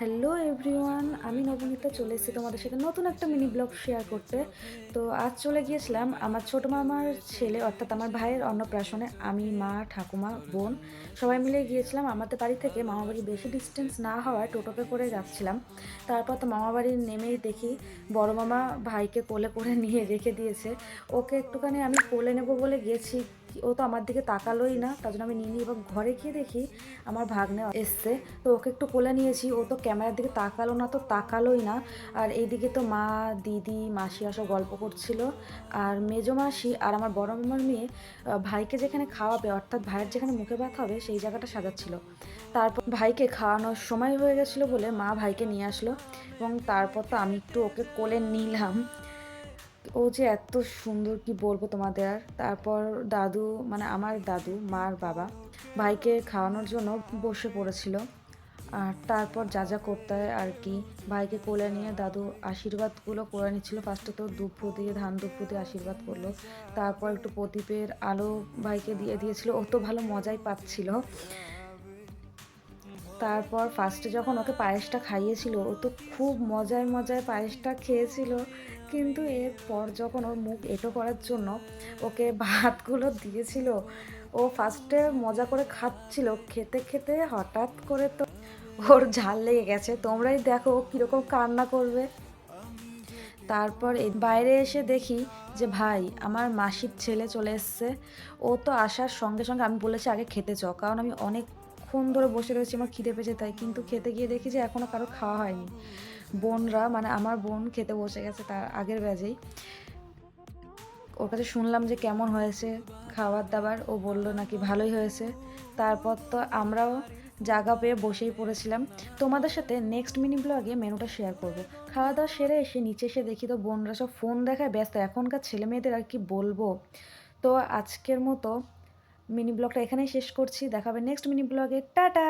Hello everyone আমি নবনীতা, চলে এসেছি তোমাদের সাথে নতুন একটা মিনি ব্লগ শেয়ার করতে। তো আজ চলে গিয়েছিলাম আমার ছোটো মামার ছেলে, অর্থাৎ আমার ভাইয়ের অন্নপ্রাশনে। আমি, মা, ঠাকুমা, বোন, সবাই মিলে গিয়েছিলাম। আমাদের বাড়ি থেকে মামাবাড়ি বেশি ডিস্টেন্স না হওয়ায় টোটোতে করে যাচ্ছিলাম। তারপর তো মামা বাড়ি নেমেই দেখি বড় মামা ভাইকে কোলে করে নিয়ে রেখে দিয়েছে। ওকে একটুখানি আমি কোলে নেব বলে গিয়েছি ও তো আমার দিকে তাকালোই না, তার জন্য আমি নিয়ে নিই এবং ঘরে গিয়ে দেখি আমার ভাগ্নে এসছে। তো ওকে একটু কোলে নিয়েছি। ও তো ক্যামেরার দিকে তাকালো না তো তাকালোই না। আর এইদিকে তো মা, দিদি, মাসি আসো গল্প করছিল। আর মেজো মাসি আর আমার বড় মামার মেয়ে ভাইকে যেখানে খাওয়াবে, অর্থাৎ ভাইয়ের যেখানে মুখে ভাত হবে, সেই জায়গাটা সাজাচ্ছিল। তারপর ভাইকে খাওয়ানোর সময় হয়ে গেছিল বলে মা ভাইকে নিয়ে আসলো এবং তারপর তো আমি একটু ওকে কোলে নিলাম। ও যে এত সুন্দর কি বলব তোমাদের আর। তারপর দাদু মানে আমার দাদু, মার বাবা, ভাইকে খাওয়ানোর জন্য বসে পড়েছিল। আর তারপর যা যা করতে হয় আর কি। ভাইকে কোলে নিয়ে দাদু আশীর্বাদগুলো করে নিচ্ছিল। ফার্স্টে তো দুব্বো দিয়ে, ধান দুব্বো দিয়ে আশীর্বাদ করল। তারপর একটু প্রদীপের আলো ভাইকে দিয়ে দিয়েছিল। ও তো ভালো মজাই পাচ্ছিল। তারপর ফার্স্টে যখন ওকে পায়েসটা খাইয়েছিল, ও তো খুব মজায় মজায় পায়েসটা খেয়েছিল। কিন্তু এরপর যখন ওর মুখ এটো করার জন্য ওকে ভাতগুলো দিয়েছিল, ও ফার্স্টে মজা করে খাচ্ছিল। খেতে খেতে হঠাৎ করে তো ওর ঝাল লেগে গেছে। তোমরাই দেখো কীরকম কান্না করবে। তারপর বাইরে এসে দেখি যে, ভাই, আমার মাসির ছেলে চলে এসছে। ও তো আসার সঙ্গে সঙ্গে আমি বলেছি আগে খেতে চ কারণ আমি অনেকক্ষণ ধরে বসে রয়েছি, আমার খিদে পেয়েছে তাই। কিন্তু খেতে গিয়ে দেখি যে এখনও কারও খাওয়া হয়নি। বোনরা মানে আমার বোন খেতে বসে গেছে তার আগের ব্যাজেই ওর কাছে শুনলাম যে, কেমন হয়েছে? খাবার দাবার ও বলল নাকি ভালোই হয়েছে। তারপর তো আমরাও জায়গা পেয়ে বসেই পড়েছিলাম। তোমাদের সাথে নেক্সট মিনি ব্লগে মেনুটা শেয়ার করব। খাওয়া দাওয়া সেরে এসে নিচে এসে দেখি তো বোনরা সব ফোন দেখায় ব্যস্ত। এখনকার ছেলে মেয়েদের আর কি বলব? তো আজকের মতো মিনি ব্লগটা এখানেই শেষ করছি। দেখাবে নেক্সট মিনি ব্লগে টাটা!